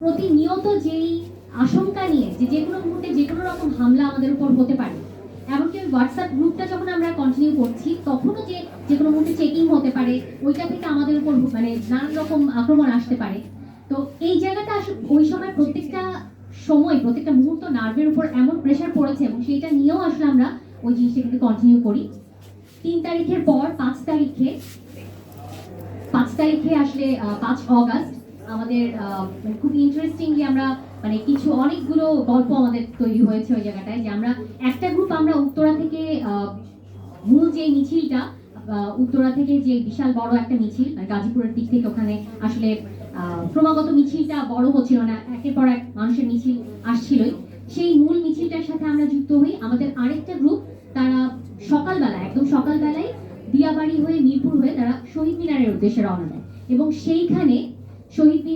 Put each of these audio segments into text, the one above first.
প্রতিনিয়ত যেই আশঙ্কা নিয়ে যে যে কোনো মুহূর্তে যে কোনো রকম হামলা আমাদের উপর হতে পারে। এমনকি ওই হোয়াটসঅ্যাপ গ্রুপটা যখন আমরা কন্টিনিউ করছি, তখনও যে যে কোনো মুহূর্তে চেকিং হতে পারে, ওইটা থেকে আমাদের উপর মানে নানান রকম আক্রমণ আসতে পারে। তো এই জায়গাটা ওই সময় প্রত্যেকটা সময়, প্রত্যেকটা মুহূর্ত নার্ভের উপর এমন প্রেশার পড়েছে এবং সেইটা নিয়েও আসলে আমরা ওই জিনিসটা কিন্তু কন্টিনিউ করি। তিন তারিখের পর পাঁচ তারিখে পাঁচ তারিখে আসলে পাঁচ অগাস্ট আমাদের মানে খুব ইন্টারেস্টিংলি আমরা মানে কিছু অনেকগুলো গল্প আমাদের তৈরি হয়েছে ওই জায়গাটায় যে আমরা, একটা গ্রুপ আমরা উত্তরা থেকে মূল যে মিছিলটা উত্তরা থেকে যে বিশাল বড় একটা মিছিল মানে গাজীপুরের দিক থেকে ওখানে আসলে ক্রমাগত মিছিলটা বড় হচ্ছিল না, একের পর এক মানুষের মিছিল আসছিলই। সেই মূল মিছিলটার সাথে আমরা যুক্ত হই। আমাদের আরেকটা গ্রুপ তারা সকালবেলা, একদম সকালবেলায় দিয়াবাড়ি হয়ে মিরপুর হয়ে তারা শহীদ মিনারের উদ্দেশ্যে রওনা দেয়। এবং সেইখানে শহীদ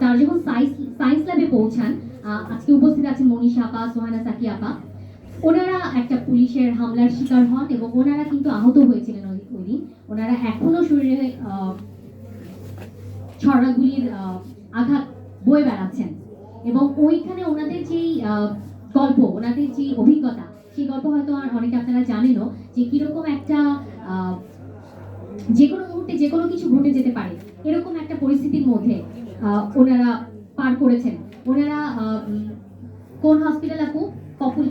তারা যখন সায়েন্স ল্যাবে পৌঁছান আজকে উপস্থিত আছেন মনীষা আপা, সোহানা সাকি আপা। ওনারা একটা পুলিশের হামলার শিকার হন এবং ওনারা কিন্তু আহত হয়েছিলেন ওই দিন। ওনারা এখনও শরীরে ছড়াগুলির আঘাত বয়ে বেড়াচ্ছেন। এবং ওইখানে ওনাদের যেই গল্প, ওনাদের যে অভিজ্ঞতা, সেই গল্প হয়তো আর অনেকে আপনারা জানেনও যে কীরকম একটা যে কোনো মুহূর্তে যে কোনো কিছু ঘটে যেতে পারে। এরকম একটা পরিস্থিতির মধ্যে ওনারা পার করেছেন। ওনারা কোন হসপিটাল আপু